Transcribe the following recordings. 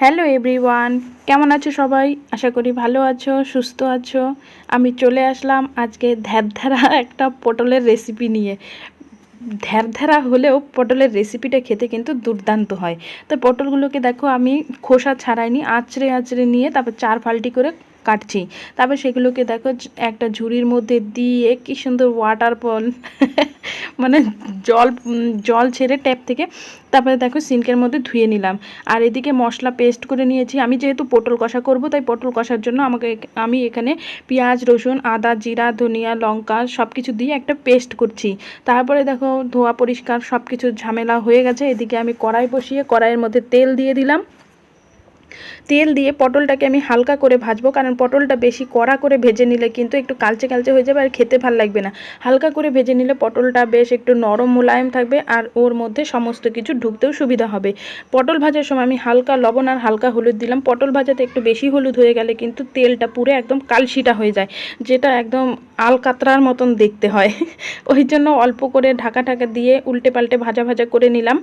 Hello everyone কেমন আছো সবাই? আশা করি ভালো আছো, সুস্থ আছো। আমি চলে আসলাম আজকে ধ্যারধারা একটা পটলের রেসিপি নিয়ে। ধ্যারধারা হলেও পটলের রেসিপিটা খেতে কিন্তু দুর্দান্ত হয়। তো পটলগুলোকে দেখো, আমি খোসা ছাড়াইনি, আঁচড়ে আঁচড়ে নিয়ে তারপর চার ফাল্টি করে কাটছি। তারপর সেগুলোকে দেখো একটা ঝুড়ির মধ্যে দিয়ে কি সুন্দর ওয়াটার ফল মানে জল জল ছেড়ে ট্যাপ থেকে তারপরে দেখো সিঙ্কের মধ্যে ধুয়ে নিলাম। আর এদিকে মশলা পেস্ট করে নিয়েছি। আমি যেহেতু পটল কষা করব, তাই পটল কষার জন্য আমাকে আমি এখানে পেঁয়াজ, রসুন, আদা, জিরা, ধনিয়া, লঙ্কা সব কিছু দিয়ে একটা পেস্ট করছি। তারপরে দেখো ধোয়া পরিষ্কার সব কিছু ঝামেলা হয়ে গেছে। এদিকে আমি কড়াই বসিয়ে কড়াইয়ের মধ্যে তেল দিয়ে দিলাম। তেল দিয়ে পটলটাকে আমি হালকা করে ভাজবো, কারণ পটলটা বেশি কড়া করে ভেজে নিলে কিন্তু একটু কালচে কালচে হয়ে যাবে আর খেতে ভালো লাগবে না। হালকা করে ভেজে নিলে পটলটা বেশ একটু নরম মোলায়েম থাকবে আর ওর মধ্যে সমস্ত কিছু ঢুকতেও সুবিধা হবে। পটল ভাজার সময় আমি হালকা লবণ আর হালকা হলুদ দিলাম। পটল ভাজাতে একটু বেশি হলুদ হয়ে গেলে কিন্তু তেলটা পুরো একদম কালশিটা হয়ে যায়, যেটা একদম আলকাতরার মতন দেখতে হয়। ওই জন্য অল্প করে ঢাকা ঢাকা দিয়ে উল্টে পাল্টে ভাজা ভাজা করে নিলাম।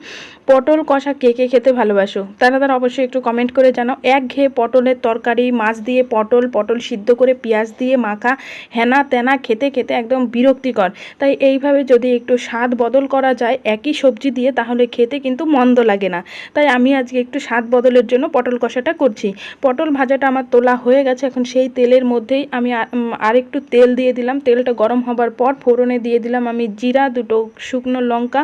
পটল কষা কে কে খেতে ভালোবাসো? তারা তারা অবশ্যই একটু কমেন্ট করে জানাও এক ঘেয়ে পটলের তরকারি, মাছ দিয়ে পটল পটল সিদ্ধ করে পেঁয়াজ দিয়ে মাখা, হেনা তেনা খেতে খেতে একদম বিরক্তিকর। তাই এইভাবে যদি একটু স্বাদ বদল করা যায় একই সবজি দিয়ে, তাহলে খেতে কিন্তু মন্দ লাগে না। তাই আমি আজকে একটু স্বাদ বদলের জন্য পটল কষাটা করছি। পটল ভাজাটা আমার তোলা হয়ে গেছে, এখন সেই তেলের মধ্যেই আমি আরেকটু তেল দিয়ে দিলাম। তেলটা গরম হবার পর ফোড়নে দিয়ে দিলাম আমি জিরা, দুটো শুকনো লঙ্কা,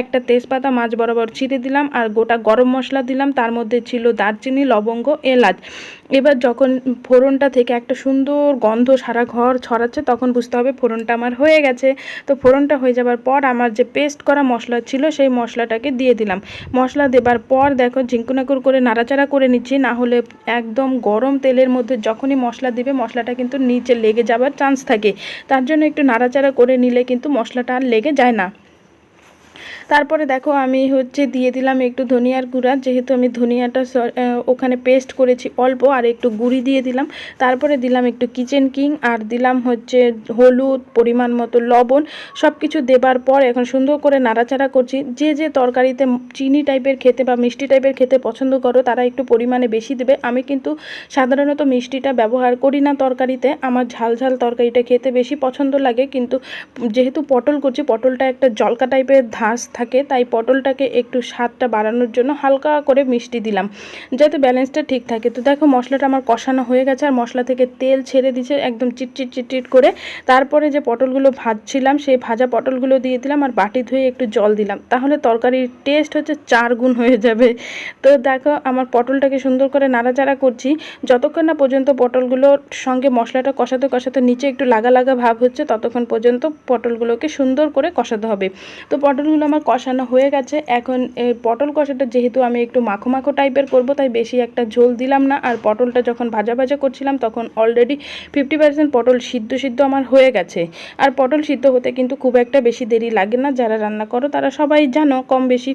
একটা তেজপাতা, মাছ বরাবর ছিঁড়ে দিলাম, আর গোটা গরম মশলা দিলাম। তার মধ্যে ছিল দারচিনি লবঙ্গ, এলাচ। এবার যখন ফোড়নটা থেকে একটা সুন্দর গন্ধ সারা ঘর ছড়াচ্ছে, তখন বুঝতে হবে ফোড়নটা আমার হয়ে গেছে। তো ফোড়নটা হয়ে যাবার পর আমার যে পেস্ট করা মশলা ছিল, সেই মশলাটাকে দিয়ে দিলাম। মশলা দেবার পর দেখো ঝিঙ্কুনাকুর করে নাড়াচাড়া করে নিচ্ছি, না হলে একদম গরম তেলের মধ্যে যখনই মশলা দিবে, মশলাটা কিন্তু নিচে লেগে যাবার চান্স থাকে। তার জন্য একটু নাড়াচাড়া করে নিলে কিন্তু মশলাটা আর লেগে যায় না। তারপরে দেখো আমি হচ্ছে দিয়ে দিলাম একটু ধনিয়ার গুঁড়া, যেহেতু আমি ধনিয়াটা ওখানে পেস্ট করেছি অল্প আর একটু গুঁড়ি দিয়ে দিলাম। তারপরে দিলাম একটু কিচেন কিং আর দিলাম হচ্ছে হলুদ, পরিমাণ মতো লবণ সব কিছু দেবার পর এখন সুন্দর করে নাড়াচাড়া করছি। যে যে তরকারিতে চিনি টাইপের খেতে বা মিষ্টি টাইপের খেতে পছন্দ করো, তারা একটু পরিমাণে বেশি দেবে। আমি কিন্তু সাধারণত মিষ্টিটা ব্যবহার করি না তরকারিতে, আমার ঝাল ঝাল তরকারিটা খেতে বেশি পছন্দ লাগে। কিন্তু যেহেতু পটল করছি, পটলটা একটা জলকা টাইপের ধাস থাকে, তাই পটলটাকে একটু স্বাদটা বাড়ানোর জন্য হালকা করে মিষ্টি দিলাম, যাতে ব্যালেন্সটা ঠিক থাকে। তো দেখো মশলাটা আমার কষানো হয়ে গেছে, আর মশলা থেকে তেল ছেড়ে দিছে একদম চিটচিট চিটচিট করে। তারপরে যে পটলগুলো ভাজছিলাম, সেই ভাজা পটলগুলো দিয়ে দিলাম, আর বাটি ধুয়ে একটু জল দিলাম। তাহলে তরকারির টেস্ট হচ্ছে চার গুণ হয়ে যাবে। তো দেখো আমার পটলটাকে সুন্দর করে নাড়াচাড়া করছি। যতক্ষণ না পর্যন্ত পটলগুলোর সঙ্গে মশলাটা কষাতে কষাতে নিচে একটু লাগা লাগা ভাব হচ্ছে, ততক্ষণ পর্যন্ত পটলগুলোকে সুন্দর করে কষাতে হবে। তো পটলগুলো আমার কষানো হয়ে গেছে। এখন এই পটল কষাটা যেহেতু আমি একটু মাখো মাখো টাইপের করব, তাই বেশি একটা ঝোল দিলাম না। আর পটলটা যখন ভাজা ভাজা করছিলাম, তখন অলরেডি ফিফটি পার্সেন্ট পটল সিদ্ধ সিদ্ধ আমার হয়ে গেছে। আর পটল সিদ্ধ হতে কিন্তু খুব একটা বেশি দেরি লাগে না। যারা রান্না করো, তারা সবাই জানো কম বেশি।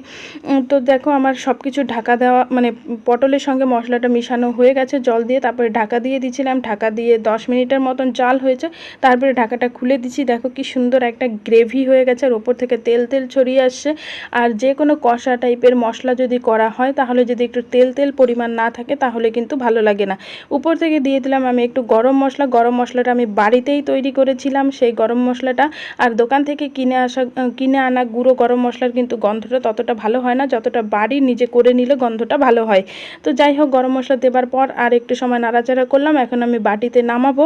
তো দেখো আমার সব কিছু ঢাকা দেওয়া মানে পটলের সঙ্গে মশলাটা মিশানো হয়ে গেছে জল দিয়ে। তারপরে ঢাকা দিয়ে দিয়েছিলাম ঢাকা দিয়ে দশ মিনিটের মতন চাল হয়েছে। তারপরে ঢাকাটা খুলে দিচ্ছি দেখো কি সুন্দর একটা গ্রেভি হয়ে গেছে। আর ওপর থেকে তেল তেল ছড়িয়ে আসছে। আর যে কোনো কষা টাইপের মশলা যদি করা হয়, তাহলে যদি একটু তেল তেল পরিমাণ না থাকে, তাহলে কিন্তু ভালো লাগে না। উপর থেকে দিয়ে দিলাম আমি একটু গরম মশলা। গরম মশলাটা আমি বাড়িতেই তৈরি করেছিলাম। সেই গরম মশলাটা আর দোকান থেকে কিনে আসা, কিনে আনা গুঁড়ো গরম মশলার কিন্তু গন্ধটা ততটা ভালো হয় না। যতটা বাড়ি নিজে করে নিলে গন্ধটা ভালো হয়। তো যাই হোক, গরম মশলা দেবার পর আর একটু সময় নাড়াচাড়া করলাম। এখন আমি বাটিতে নামাবো।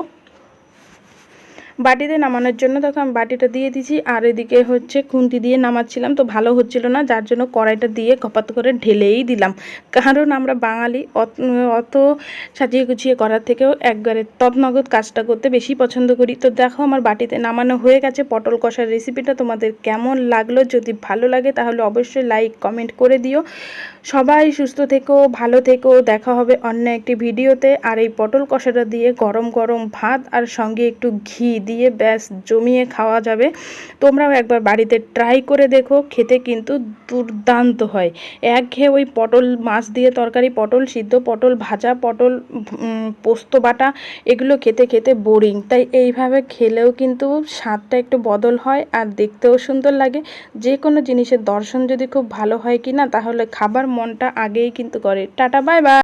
বাটিতে নামানোর জন্য তখন আমি বাটিটা দিয়ে দিয়েছি, আর এদিকে হচ্ছে খুন্তি দিয়ে নামাচ্ছিলাম, তো ভালো হচ্ছিল না, যার জন্য কড়াইটা দিয়ে কপাত করে ঢেলেই দিলাম। কারণ আমরা বাঙালি, অত সাজিয়ে গুছিয়ে করার থেকেও একবারে তৎনগদ কাজটা করতে বেশি পছন্দ করি। তো দেখো আমার বাটিতে নামানো হয়ে গেছে, পটল কষার রেসিপিটা তোমাদের কেমন লাগল? যদি ভালো লাগে তাহলে অবশ্যই লাইক কমেন্ট করে দিও। সবাই সুস্থ থেকো, ভালো থেকো, দেখা হবে অন্য একটি ভিডিওতে আর এই পটল কষাটা দিয়ে গরম গরম ভাত আর সঙ্গে একটু ঘি দিয়ে ব্যাস জমিয়ে খাওয়া যাবে। তোমরাও একবার বাড়িতে ট্রাই করে দেখো, খেতে কিন্তু দুর্দান্ত হয়। একঘেয়ে ওই পটল মাছ দিয়ে তরকারি, পটল সিদ্ধ, পটল ভাজা, পটল পোস্ত বাটা, এগুলো খেতে খেতে বোরিং তাই এইভাবে খেলেও কিন্তু স্বাদটা একটু বদল হয় আর দেখতেও সুন্দর লাগে। যে কোনো জিনিসের দর্শন যদি খুব ভালো হয় কি না তাহলে খাবার মনটা আগেই কিন্তু করে। Tata bye bye